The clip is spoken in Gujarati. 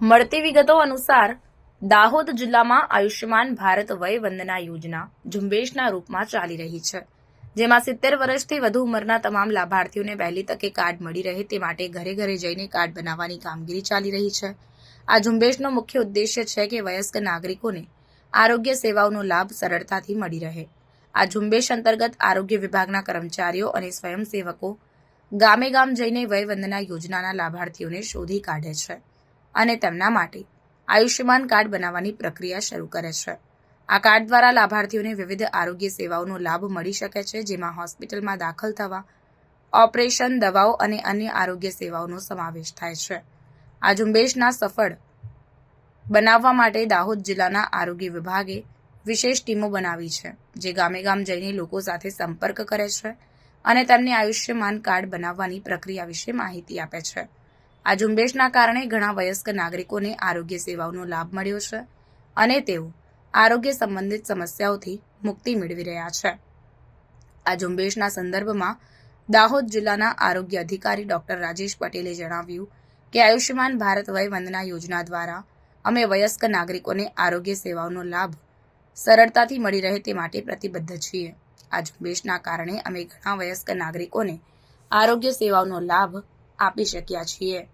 મળતી વિગતો અનુસાર, દાહોદ જિલ્લામાં આયુષ્યમાન ભારત વય વંદના યોજના ઝુંબેશના રૂપમાં ચાલી રહી છે, જેમાં સિત્તેર વર્ષથી વધુ ઉંમરના તમામ લાભાર્થીઓને વહેલી તકે કાર્ડ મળી રહે તે માટે ઘરે ઘરે જઈને કાર્ડ બનાવવાની કામગીરી ચાલી રહી છે. આ ઝુંબેશનો મુખ્ય ઉદ્દેશ્ય છે કે વયસ્ક નાગરિકોને આરોગ્ય સેવાઓનો લાભ સરળતાથી મળી રહે. આ ઝુંબેશ અંતર્ગત આરોગ્ય વિભાગના કર્મચારીઓ અને સ્વયંસેવકો ગામે ગામ જઈને વયવંદના યોજનાના લાભાર્થીઓને શોધી કાઢે છે અને તેમના માટે આયુષ્યમાન કાર્ડ બનાવવાની પ્રક્રિયા શરૂ કરે છે. આ કાર્ડ દ્વારા લાભાર્થીઓને વિવિધ આરોગ્ય સેવાઓનો લાભ મળી શકે છે, જેમાં હોસ્પિટલમાં દાખલ થવા, ઓપરેશન, દવાઓ અને અન્ય આરોગ્ય સેવાઓનો સમાવેશ થાય છે. આ ઝુંબેશના સફળ બનાવવા માટે દાહોદ જિલ્લાના આરોગ્ય વિભાગે વિશેષ ટીમો બનાવી છે, જે ગામે ગામ જઈને લોકો સાથે સંપર્ક કરે છે અને તેમને આયુષ્યમાન કાર્ડ બનાવવાની પ્રક્રિયા વિશે માહિતી આપે છે. આ ઝુંબેશના કારણે ઘણા વયસ્ક નાગરિકોને આરોગ્ય સેવાઓનો લાભ મળ્યો છે અને તેઓ આરોગ્ય સંબંધિત સમસ્યાઓથી મુક્તિ મેળવી રહ્યા છે. આ ઝુંબેશના સંદર્ભમાં દાહોદ જિલ્લાના આરોગ્ય અધિકારી ડોક્ટર રાજેશ પટેલે જણાવ્યું કે આયુષ્યમાન ભારત વય વંદના યોજના દ્વારા અમે વયસ્ક નાગરિકોને આરોગ્ય સેવાઓનો લાભ સરળતાથી મળી રહે તે માટે પ્રતિબદ્ધ છીએ. આ ઝુંબેશના કારણે અમે ઘણા વયસ્ક નાગરિકોને આરોગ્ય સેવાઓનો લાભ આપી શક્યા છીએ.